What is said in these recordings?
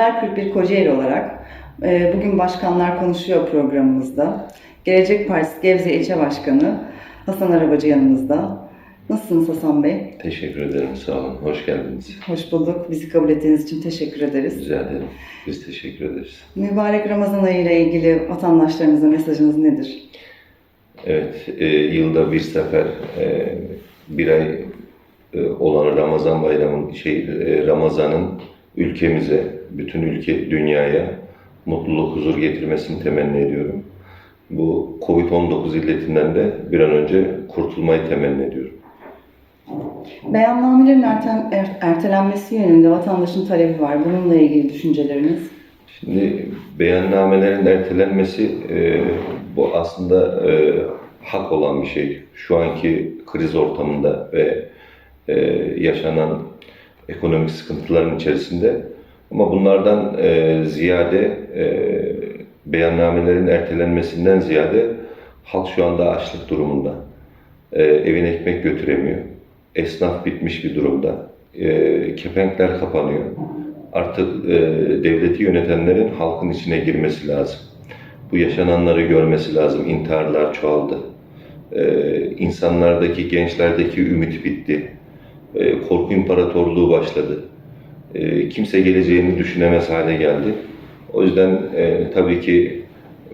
Haberkürk bir Kocaeli olarak e, bugün Başkanlar Konuşuyor programımızda. Gelecek Partisi Gebze İlçe Başkanı Hasan Arabacı yanımızda. Nasılsınız Hasan Bey? Teşekkür ederim, sağ olun. Hoş geldiniz. Hoş bulduk. Bizi kabul ettiğiniz için teşekkür ederiz. Rica ederim. Biz teşekkür ederiz. Mübarek Ramazan ayı ile ilgili vatandaşlarımıza mesajınız nedir? Evet, e, yılda bir sefer e, bir ay e, olan Ramazan bayramın şey e, Ramazan'ın ülkemize, bütün ülke dünyaya mutluluk, huzur getirmesini temenni ediyorum. Bu Covid-19 illetinden de bir an önce kurtulmayı temenni ediyorum. Beyannamelerin erten, er- ertelenmesi yönünde vatandaşın talebi var. Bununla ilgili düşünceleriniz? Şimdi beyannamelerin ertelenmesi e, bu aslında e, hak olan bir şey. Şu anki kriz ortamında ve e, yaşanan ekonomik sıkıntıların içerisinde ama bunlardan e, ziyade e, beyannamelerin ertelenmesinden ziyade halk şu anda açlık durumunda. E, evine ekmek götüremiyor. Esnaf bitmiş bir durumda. E, kepenkler kapanıyor artık e, devleti yönetenlerin halkın içine girmesi lazım. Bu yaşananları görmesi lazım. İntiharlar çoğaldı. E, insanlardaki, gençlerdeki ümit bitti. E, korku imparatorluğu başladı. E, kimse geleceğini düşünemez hale geldi. O yüzden e, tabii ki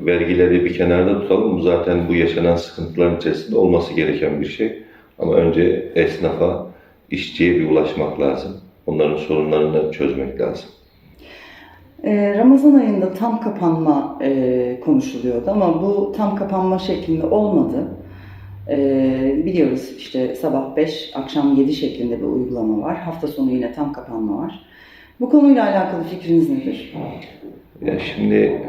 vergileri bir kenarda tutalım. Bu zaten bu yaşanan sıkıntıların içerisinde olması gereken bir şey. Ama önce esnafa, işçiye bir ulaşmak lazım. Onların sorunlarını çözmek lazım. Ee, Ramazan ayında tam kapanma e, konuşuluyordu ama bu tam kapanma şeklinde olmadı. Ee, biliyoruz işte sabah 5, akşam 7 şeklinde bir uygulama var. Hafta sonu yine tam kapanma var. Bu konuyla alakalı fikriniz nedir? Ya şimdi,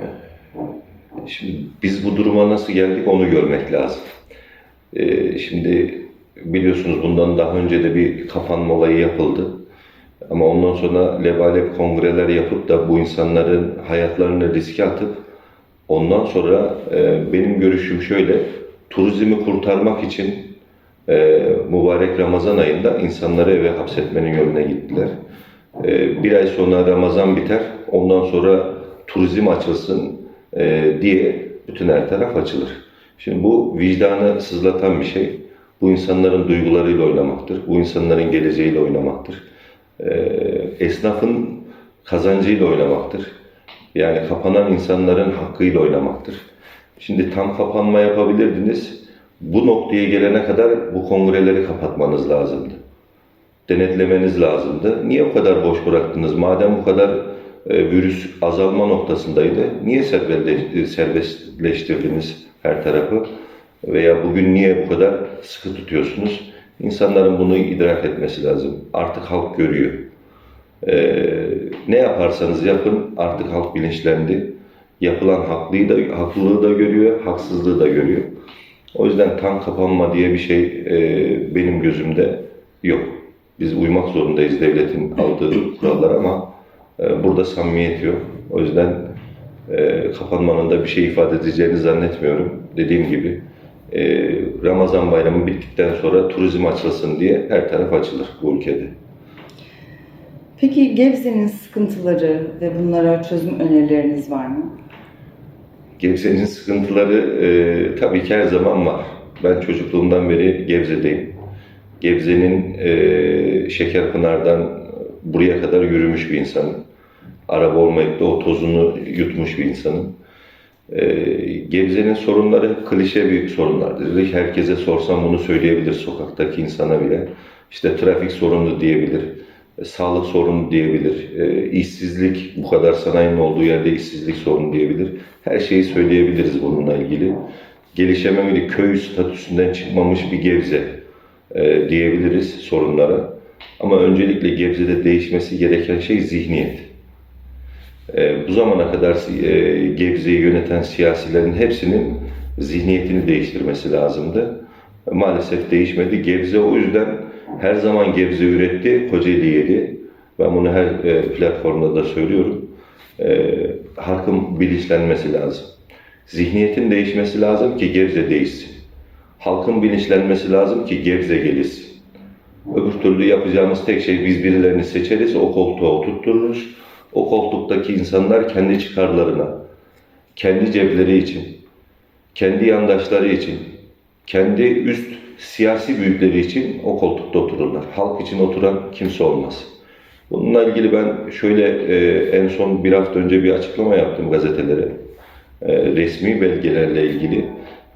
şimdi biz bu duruma nasıl geldik onu görmek lazım. Ee, şimdi biliyorsunuz bundan daha önce de bir kapanma olayı yapıldı. Ama ondan sonra lebalep kongreler yapıp da bu insanların hayatlarını riske atıp ondan sonra e, benim görüşüm şöyle, turizmi kurtarmak için e, mübarek Ramazan ayında insanları eve hapsetmenin yoluna gittiler. E, bir ay sonra Ramazan biter, ondan sonra turizm açılsın e, diye bütün her taraf açılır. Şimdi bu vicdanı sızlatan bir şey. Bu insanların duygularıyla oynamaktır. Bu insanların geleceğiyle oynamaktır. E, esnafın kazancıyla oynamaktır. Yani kapanan insanların hakkıyla oynamaktır. Şimdi tam kapanma yapabilirdiniz. Bu noktaya gelene kadar bu kongreleri kapatmanız lazımdı. Denetlemeniz lazımdı. Niye o kadar boş bıraktınız? Madem bu kadar e, virüs azalma noktasındaydı, niye serbestleş- serbestleştirdiniz her tarafı? Veya bugün niye bu kadar sıkı tutuyorsunuz? İnsanların bunu idrak etmesi lazım. Artık halk görüyor. Ee, ne yaparsanız yapın artık halk bilinçlendi. Yapılan haklıyı da, haklılığı da görüyor, haksızlığı da görüyor. O yüzden tam kapanma diye bir şey e, benim gözümde yok. Biz uymak zorundayız devletin aldığı kurallar ama e, burada samimiyet yok. O yüzden e, kapanmanın da bir şey ifade edeceğini zannetmiyorum. Dediğim gibi e, Ramazan bayramı bittikten sonra turizm açılsın diye her taraf açılır bu ülkede. Peki Gebze'nin sıkıntıları ve bunlara çözüm önerileriniz var mı? Gebze'nin sıkıntıları e, tabii ki her zaman var. Ben çocukluğumdan beri Gebze'deyim. Gebze'nin e, Şekerpınar'dan buraya kadar yürümüş bir insanım. Araba olmayıp da o tozunu yutmuş bir insanım. E, Gebze'nin sorunları klişe bir sorunlardır. Herkese sorsam bunu söyleyebilir sokaktaki insana bile. İşte trafik sorunu diyebilir, sağlık sorunu diyebilir, e, işsizlik, bu kadar sanayinin olduğu yerde işsizlik sorunu diyebilir. Her şeyi söyleyebiliriz bununla ilgili. Gelişememeli köy statüsünden çıkmamış bir Gebze e, diyebiliriz sorunlara. Ama öncelikle Gebze'de değişmesi gereken şey zihniyet. E, bu zamana kadar e, Gebze'yi yöneten siyasilerin hepsinin zihniyetini değiştirmesi lazımdı. Maalesef değişmedi. Gebze o yüzden her zaman Gebze üretti, Kocaeli yedi. Ben bunu her e, platformda da söylüyorum. E, halkın bilinçlenmesi lazım. Zihniyetin değişmesi lazım ki Gebze değişsin. Halkın bilinçlenmesi lazım ki Gebze gelişsin. Öbür türlü yapacağımız tek şey biz birilerini seçeriz, o koltuğa oturttururuz. O koltuktaki insanlar kendi çıkarlarına, kendi cepleri için, kendi yandaşları için, kendi üst siyasi büyükleri için o koltukta otururlar. Halk için oturan kimse olmaz. Bununla ilgili ben şöyle e, en son bir hafta önce bir açıklama yaptım gazetelere. E, resmi belgelerle ilgili.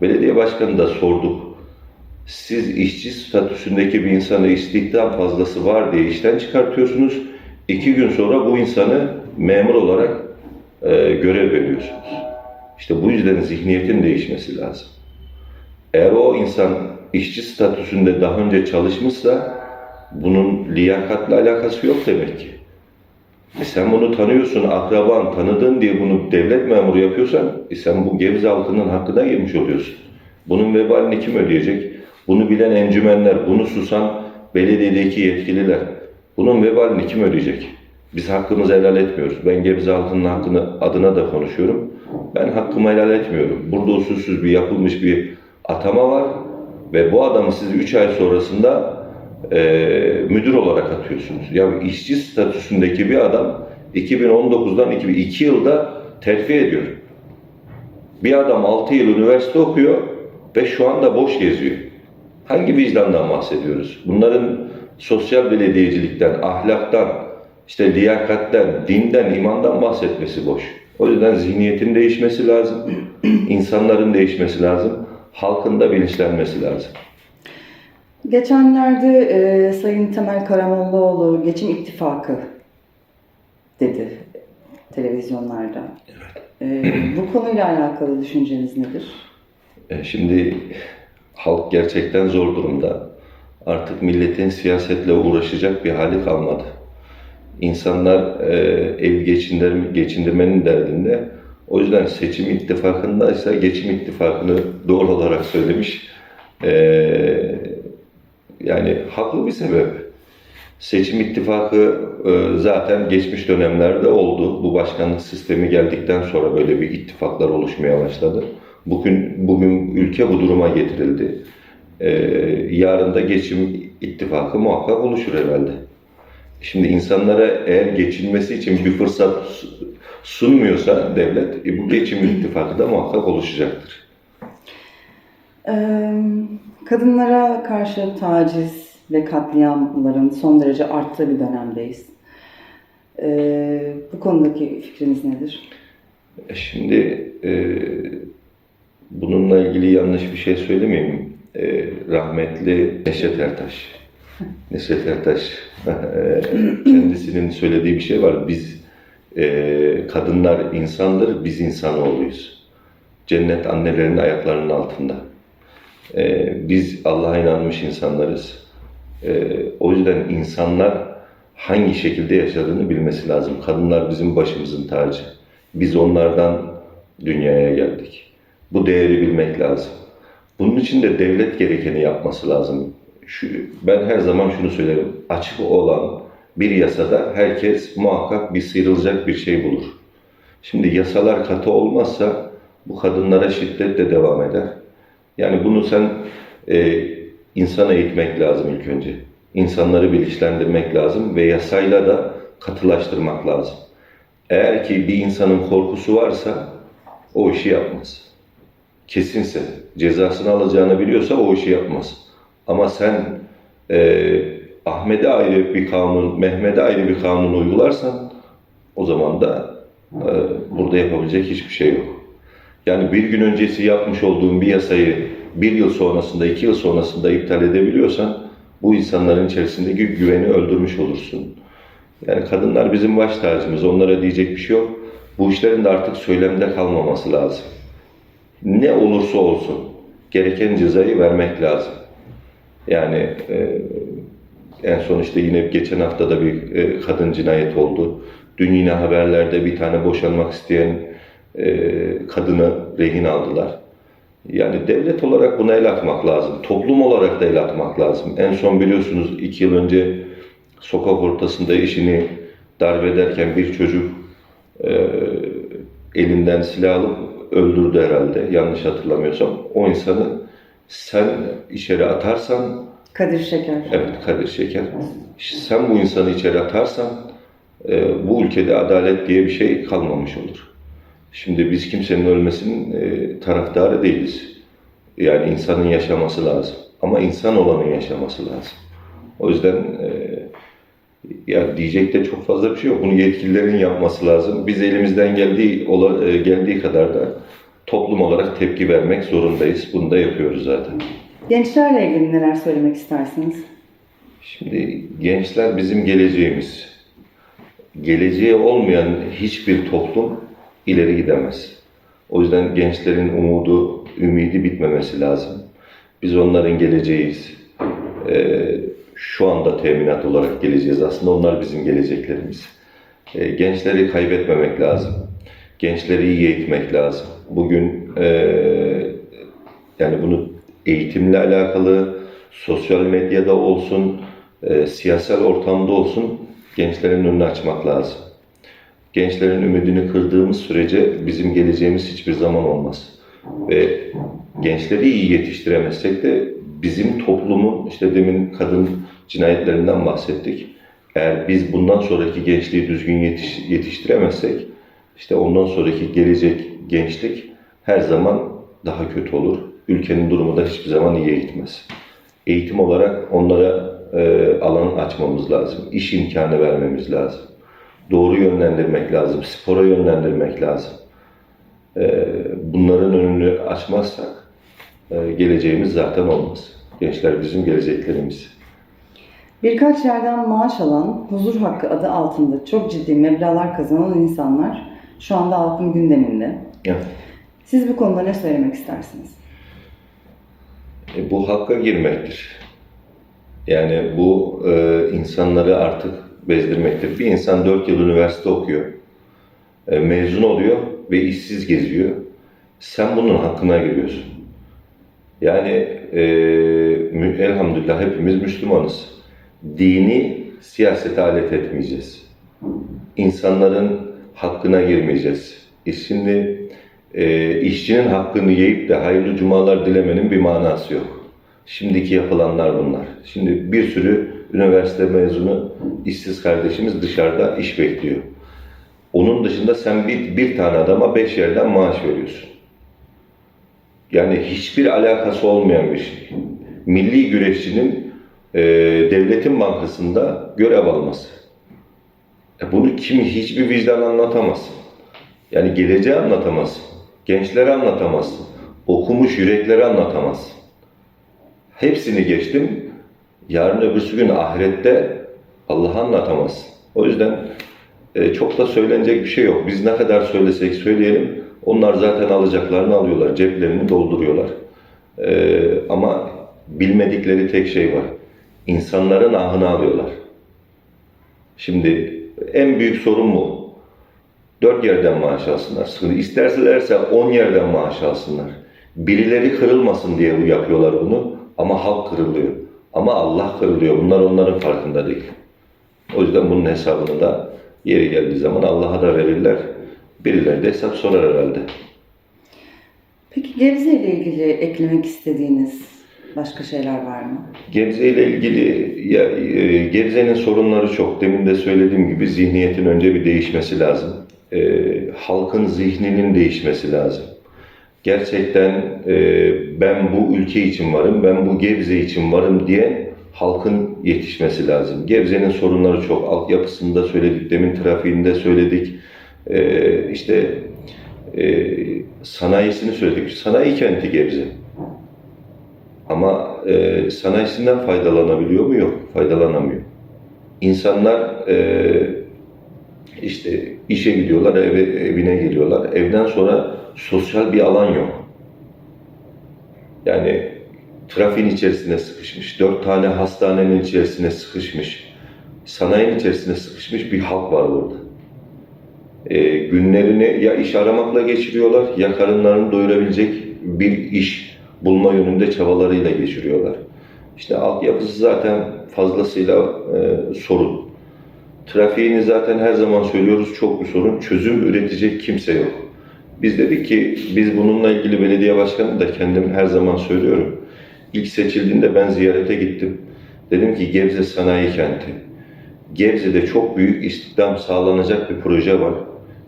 Belediye başkanı da sorduk. Siz işçi statüsündeki bir insanı istihdam fazlası var diye işten çıkartıyorsunuz. İki gün sonra bu insanı memur olarak e, görev veriyorsunuz. İşte bu yüzden zihniyetin değişmesi lazım. Eğer o insan işçi statüsünde daha önce çalışmışsa bunun liyakatla alakası yok demek ki. E sen bunu tanıyorsun, akraban, tanıdığın diye bunu devlet memuru yapıyorsan e sen bu Gebze halkının hakkına girmiş oluyorsun. Bunun vebalini kim ödeyecek? Bunu bilen encümenler, bunu susan belediyedeki yetkililer. Bunun vebalini kim ödeyecek? Biz hakkımızı helal etmiyoruz. Ben Gebze halkının hakkını adına da konuşuyorum. Ben hakkımı helal etmiyorum. Burada usulsüz bir yapılmış bir atama var ve bu adamı siz 3 ay sonrasında e, müdür olarak atıyorsunuz. Ya işçi statüsündeki bir adam 2019'dan 2002 yılda terfi ediyor. Bir adam 6 yıl üniversite okuyor ve şu anda boş geziyor. Hangi vicdandan bahsediyoruz? Bunların sosyal belediyecilikten, ahlaktan, işte liyakatten, dinden, imandan bahsetmesi boş. O yüzden zihniyetin değişmesi lazım, insanların değişmesi lazım, halkın da bilinçlenmesi lazım. Geçenlerde e, Sayın Temel Karamollaoğlu geçim ittifakı dedi televizyonlarda. E, bu konuyla alakalı düşünceniz nedir? E, Şimdi halk gerçekten zor durumda. Artık milletin siyasetle uğraşacak bir hali kalmadı. İnsanlar e, ev geçindir, geçindirmenin derdinde. O yüzden seçim ittifakındaysa geçim ittifakını doğru olarak söylemiş. E, yani haklı bir sebep. Seçim ittifakı e, zaten geçmiş dönemlerde oldu. Bu başkanlık sistemi geldikten sonra böyle bir ittifaklar oluşmaya başladı. Bugün bugün ülke bu duruma getirildi. E, yarın da geçim ittifakı muhakkak oluşur herhalde. Şimdi insanlara eğer geçinmesi için bir fırsat sunmuyorsa devlet, e, bu geçim ittifakı da muhakkak oluşacaktır. Kadınlara karşı taciz ve katliamların son derece arttığı bir dönemdeyiz. Bu konudaki fikriniz nedir? E, Şimdi e, bununla ilgili yanlış bir şey söylemeyeyim. E, rahmetli Neşet Ertaş. Neşet Ertaş kendisinin söylediği bir şey var. Biz e, kadınlar insandır, biz insanoğluyuz. Cennet annelerin ayaklarının altında. E, biz Allah'a inanmış insanlarız. E, o yüzden insanlar hangi şekilde yaşadığını bilmesi lazım. Kadınlar bizim başımızın tacı. Biz onlardan dünyaya geldik. Bu değeri bilmek lazım. Bunun için de devlet gerekeni yapması lazım. Şu, ben her zaman şunu söylerim. Açık olan bir yasada herkes muhakkak bir sıyrılacak bir şey bulur. Şimdi yasalar katı olmazsa bu kadınlara şiddet de devam eder. Yani bunu sen e, insana eğitmek lazım ilk önce. İnsanları bilinçlendirmek lazım ve yasayla da katılaştırmak lazım. Eğer ki bir insanın korkusu varsa o işi yapmaz. Kesinse cezasını alacağını biliyorsa o işi yapmaz. Ama sen e, Ahmet'e ayrı bir kanun, Mehmet'e ayrı bir kanun uygularsan o zaman da e, burada yapabilecek hiçbir şey yok. Yani bir gün öncesi yapmış olduğun bir yasayı bir yıl sonrasında, iki yıl sonrasında iptal edebiliyorsan bu insanların içerisindeki güveni öldürmüş olursun. Yani kadınlar bizim baş tacımız, onlara diyecek bir şey yok. Bu işlerin de artık söylemde kalmaması lazım. Ne olursa olsun gereken cezayı vermek lazım. Yani e, en son işte yine geçen hafta da bir e, kadın cinayet oldu. Dün yine haberlerde bir tane boşanmak isteyen e, kadını rehin aldılar. Yani devlet olarak buna el atmak lazım. Toplum olarak da el atmak lazım. En son biliyorsunuz iki yıl önce sokak ortasında eşini darp ederken bir çocuk e, elinden silah alıp öldürdü herhalde. Yanlış hatırlamıyorsam. O insanı sen içeri atarsan Kadir Şeker. Evet Kadir Şeker. Sen bu insanı içeri atarsan e, bu ülkede adalet diye bir şey kalmamış olur. Şimdi biz kimsenin ölmesinin e, taraftarı değiliz. Yani insanın yaşaması lazım. Ama insan olanın yaşaması lazım. O yüzden e, ya diyecek de çok fazla bir şey yok. Bunu yetkililerin yapması lazım. Biz elimizden geldiği ola- e, geldiği kadar da toplum olarak tepki vermek zorundayız. Bunu da yapıyoruz zaten. Gençlerle ilgili neler söylemek istersiniz? Şimdi gençler bizim geleceğimiz. Geleceği olmayan hiçbir toplum ileri gidemez. O yüzden gençlerin umudu, ümidi bitmemesi lazım. Biz onların geleceğiyiz. Ee, şu anda teminat olarak geleceğiz. Aslında onlar bizim geleceklerimiz. Ee, gençleri kaybetmemek lazım. Gençleri iyi eğitmek lazım. Bugün ee, yani bunu eğitimle alakalı, sosyal medyada olsun, e, siyasal ortamda olsun gençlerin önünü açmak lazım. Gençlerin ümidini kırdığımız sürece bizim geleceğimiz hiçbir zaman olmaz. Ve gençleri iyi yetiştiremezsek de bizim toplumun, işte demin kadın cinayetlerinden bahsettik. Eğer biz bundan sonraki gençliği düzgün yetiş, yetiştiremezsek, işte ondan sonraki gelecek gençlik her zaman daha kötü olur. Ülkenin durumu da hiçbir zaman iyiye gitmez. Eğitim olarak onlara e, alan açmamız lazım. İş imkanı vermemiz lazım. Doğru yönlendirmek lazım. Spora yönlendirmek lazım. E, bunların önünü açmazsak e, geleceğimiz zaten olmaz. Gençler bizim geleceklerimiz. Birkaç yerden maaş alan, huzur hakkı adı altında çok ciddi meblağlar kazanan insanlar şu anda halkın gündeminde. Evet. Siz bu konuda ne söylemek istersiniz? E, bu hakka girmektir. Yani bu e, insanları artık bezdirmektir. Bir insan 4 yıl üniversite okuyor, e, mezun oluyor ve işsiz geziyor. Sen bunun hakkına giriyorsun. Yani e, elhamdülillah hepimiz Müslümanız. Dini siyasete alet etmeyeceğiz. İnsanların hakkına girmeyeceğiz. E e, işçinin hakkını yiyip de hayırlı cumalar dilemenin bir manası yok. Şimdiki yapılanlar bunlar. Şimdi bir sürü üniversite mezunu işsiz kardeşimiz dışarıda iş bekliyor. Onun dışında sen bir, bir tane adama beş yerden maaş veriyorsun. Yani hiçbir alakası olmayan bir şey. Milli güreşçinin e, devletin bankasında görev alması. E bunu kim hiçbir vicdan anlatamaz. Yani geleceği anlatamaz. Gençlere anlatamaz. Okumuş yürekleri anlatamaz. Hepsini geçtim. Yarın öbürsü gün ahirette Allah'a anlatamaz. O yüzden e, çok da söylenecek bir şey yok. Biz ne kadar söylesek söyleyelim, onlar zaten alacaklarını alıyorlar, ceplerini dolduruyorlar. E, ama bilmedikleri tek şey var. İnsanların ahını alıyorlar. Şimdi en büyük sorun bu. Dört yerden maaş alsınlar. Sıkıntı. İsterselerse on yerden maaş alsınlar. Birileri kırılmasın diye bu yapıyorlar bunu. Ama halk kırılıyor. Ama Allah kırılıyor. Bunlar onların farkında değil. O yüzden bunun hesabını da yeri geldiği zaman Allah'a da verirler. Birileri de hesap sorar herhalde. Peki Gebze ile ilgili eklemek istediğiniz başka şeyler var mı? Gebze ile ilgili ya, e, Gebze'nin sorunları çok. Demin de söylediğim gibi zihniyetin önce bir değişmesi lazım. E, halkın zihninin değişmesi lazım. Gerçekten e, ben bu ülke için varım, ben bu Gebze için varım diye halkın yetişmesi lazım. Gebze'nin sorunları çok. Altyapısında söyledik, demin trafiğinde söyledik. E, işte e, sanayisini söyledik. Sanayi kenti Gebze. Ama e, sanayisinden faydalanabiliyor mu? Yok, faydalanamıyor. İnsanlar e, işte işe gidiyorlar, eve, evine geliyorlar. Evden sonra sosyal bir alan yok. Yani trafiğin içerisine sıkışmış, dört tane hastanenin içerisine sıkışmış, sanayinin içerisine sıkışmış bir halk var burada. E, günlerini ya iş aramakla geçiriyorlar ya karınlarını doyurabilecek bir iş bulma yönünde çabalarıyla geçiriyorlar. İşte altyapısı zaten fazlasıyla e, sorun. Trafiğini zaten her zaman söylüyoruz çok bir sorun. Çözüm üretecek kimse yok. Biz dedik ki biz bununla ilgili belediye başkanı da kendim her zaman söylüyorum. İlk seçildiğinde ben ziyarete gittim. Dedim ki Gebze sanayi kenti. Gebze'de çok büyük istihdam sağlanacak bir proje var.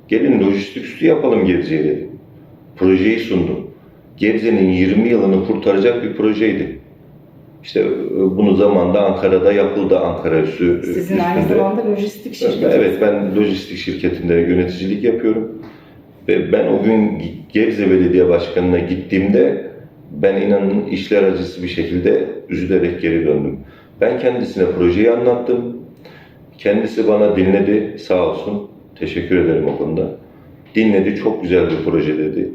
Gelin lojistik üstü yapalım Gebze'ye dedim. Projeyi sundum. Gebze'nin 20 yılını kurtaracak bir projeydi. İşte e, bunu zamanda Ankara'da yapıldı Ankara üssü. e, Sizin aynı üstünde. zamanda lojistik şirketi. Evet ben lojistik şirketinde yöneticilik yapıyorum. Ve ben o gün Gebze Belediye Başkanı'na gittiğimde ben inanın işler acısı bir şekilde üzülerek geri döndüm. Ben kendisine projeyi anlattım. Kendisi bana dinledi sağ olsun. Teşekkür ederim o konuda. Dinledi çok güzel bir proje dedi.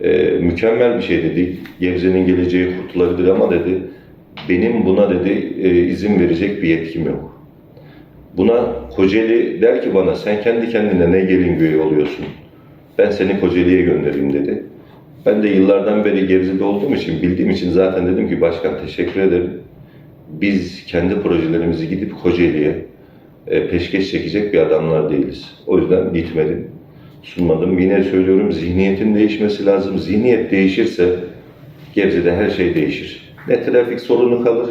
Ee, mükemmel bir şey dedi. Gebze'nin geleceği kurtulabilir ama dedi benim buna dedi e, izin verecek bir yetkim yok. Buna Kocaeli der ki bana sen kendi kendine ne gelin güğü oluyorsun. Ben seni Kocaeli'ye göndereyim dedi. Ben de yıllardan beri Gebze'de olduğum için, bildiğim için zaten dedim ki başkan teşekkür ederim. Biz kendi projelerimizi gidip Kocaeli'ye e, peşkeş çekecek bir adamlar değiliz. O yüzden gitmedim, sunmadım. Yine söylüyorum zihniyetin değişmesi lazım. Zihniyet değişirse Gebze'de her şey değişir. Ne trafik sorunu kalır,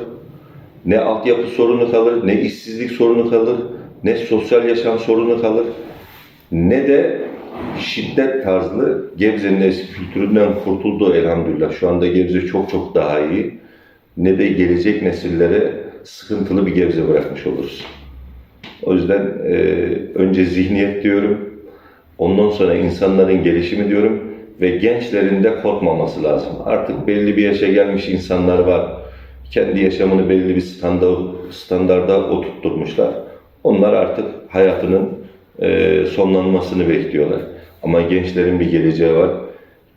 ne altyapı sorunu kalır, ne işsizlik sorunu kalır, ne sosyal yaşam sorunu kalır, ne de şiddet tarzlı Gebze'nin eski kültüründen kurtuldu elhamdülillah. Şu anda Gebze çok çok daha iyi. Ne de gelecek nesillere sıkıntılı bir Gebze bırakmış oluruz. O yüzden e, önce zihniyet diyorum, ondan sonra insanların gelişimi diyorum ve gençlerin de korkmaması lazım. Artık belli bir yaşa gelmiş insanlar var. Kendi yaşamını belli bir standart, standarda oturtturmuşlar. Onlar artık hayatının e, sonlanmasını bekliyorlar. Ama gençlerin bir geleceği var.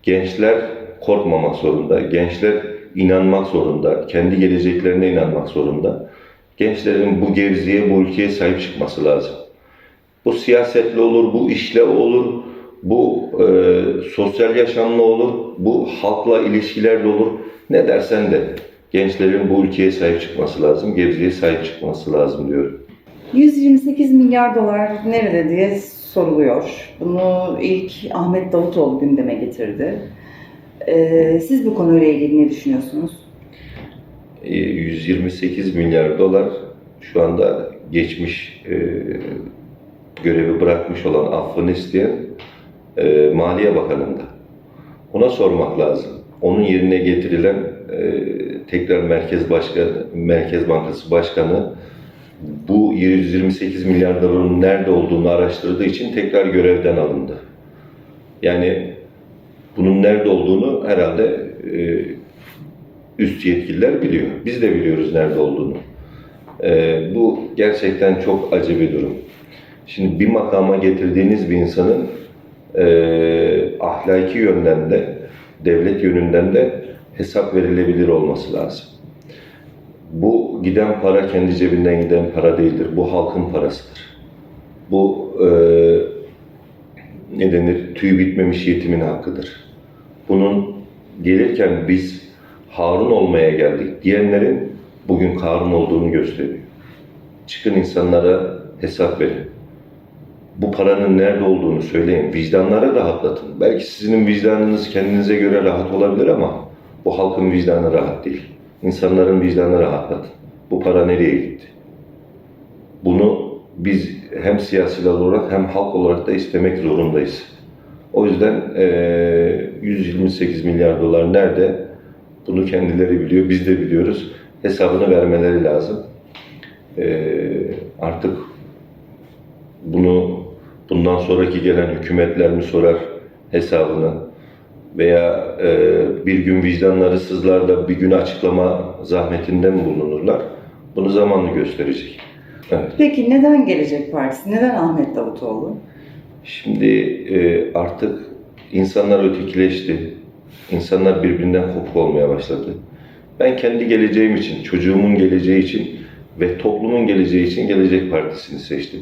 Gençler korkmamak zorunda. Gençler inanmak zorunda. Kendi geleceklerine inanmak zorunda. Gençlerin bu gevziye, bu ülkeye sahip çıkması lazım. Bu siyasetle olur, bu işle olur, bu e, sosyal yaşamla olur, bu halkla ilişkilerle olur. Ne dersen de gençlerin bu ülkeye sahip çıkması lazım, Gebze'ye sahip çıkması lazım diyorum. 128 milyar dolar nerede diye soruluyor. Bunu ilk Ahmet Davutoğlu gündeme getirdi. Ee, siz bu konuyla ilgili ne düşünüyorsunuz? E, 128 milyar dolar şu anda geçmiş e, görevi bırakmış olan affını isteyen e, Maliye Bakanı'nda. Ona sormak lazım. Onun yerine getirilen e, tekrar Merkez Başkanı, Merkez Bankası Başkanı bu 128 milyar doların nerede olduğunu araştırdığı için tekrar görevden alındı. Yani bunun nerede olduğunu herhalde e, üst yetkililer biliyor. Biz de biliyoruz nerede olduğunu. E, bu gerçekten çok acı bir durum. Şimdi bir makama getirdiğiniz bir insanın e, ahlaki yönden de, devlet yönünden de hesap verilebilir olması lazım. Bu giden para kendi cebinden giden para değildir. Bu halkın parasıdır. Bu e, ne denir? Tüy bitmemiş yetimin hakkıdır. Bunun gelirken biz Harun olmaya geldik diyenlerin bugün Karun olduğunu gösteriyor. Çıkın insanlara hesap verin. Bu paranın nerede olduğunu söyleyin. Vicdanları rahatlatın. Belki sizin vicdanınız kendinize göre rahat olabilir ama bu halkın vicdanı rahat değil. İnsanların vicdanı rahatlatın. Bu para nereye gitti? Bunu biz hem siyasiler olarak hem halk olarak da istemek zorundayız. O yüzden eee, 128 milyar dolar nerede? Bunu kendileri biliyor, biz de biliyoruz. Hesabını vermeleri lazım. Eee, artık bunu bundan sonraki gelen hükümetler mi sorar hesabını veya e, bir gün vicdanları sızlar da bir gün açıklama zahmetinde mi bulunurlar? Bunu zamanlı gösterecek. Evet. Peki neden Gelecek Partisi? Neden Ahmet Davutoğlu? Şimdi e, artık insanlar ötekileşti. İnsanlar birbirinden kopuk olmaya başladı. Ben kendi geleceğim için, çocuğumun geleceği için ve toplumun geleceği için Gelecek Partisi'ni seçtim.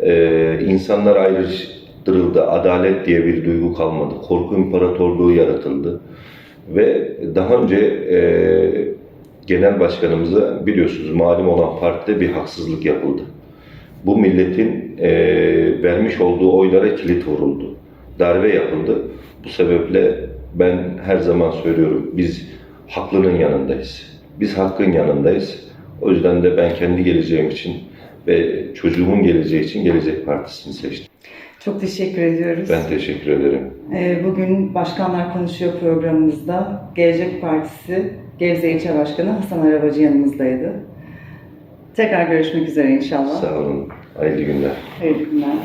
Ee, insanlar ayrıştırıldı, adalet diye bir duygu kalmadı, korku imparatorluğu yaratıldı. Ve daha önce e, genel başkanımıza biliyorsunuz malum olan partide bir haksızlık yapıldı. Bu milletin e, vermiş olduğu oylara kilit vuruldu. Darbe yapıldı. Bu sebeple ben her zaman söylüyorum biz haklının yanındayız. Biz hakkın yanındayız. O yüzden de ben kendi geleceğim için ve çocuğumun geleceği için Gelecek Partisi'ni seçtim. Çok teşekkür ediyoruz. Ben teşekkür ederim. Ee, Bugün Başkanlar Konuşuyor programımızda Gelecek Partisi Gebze İlçe Başkanı Hasan Arabacı yanımızdaydı. Tekrar görüşmek üzere inşallah. Sağ olun. Hayırlı günler. Hayırlı günler.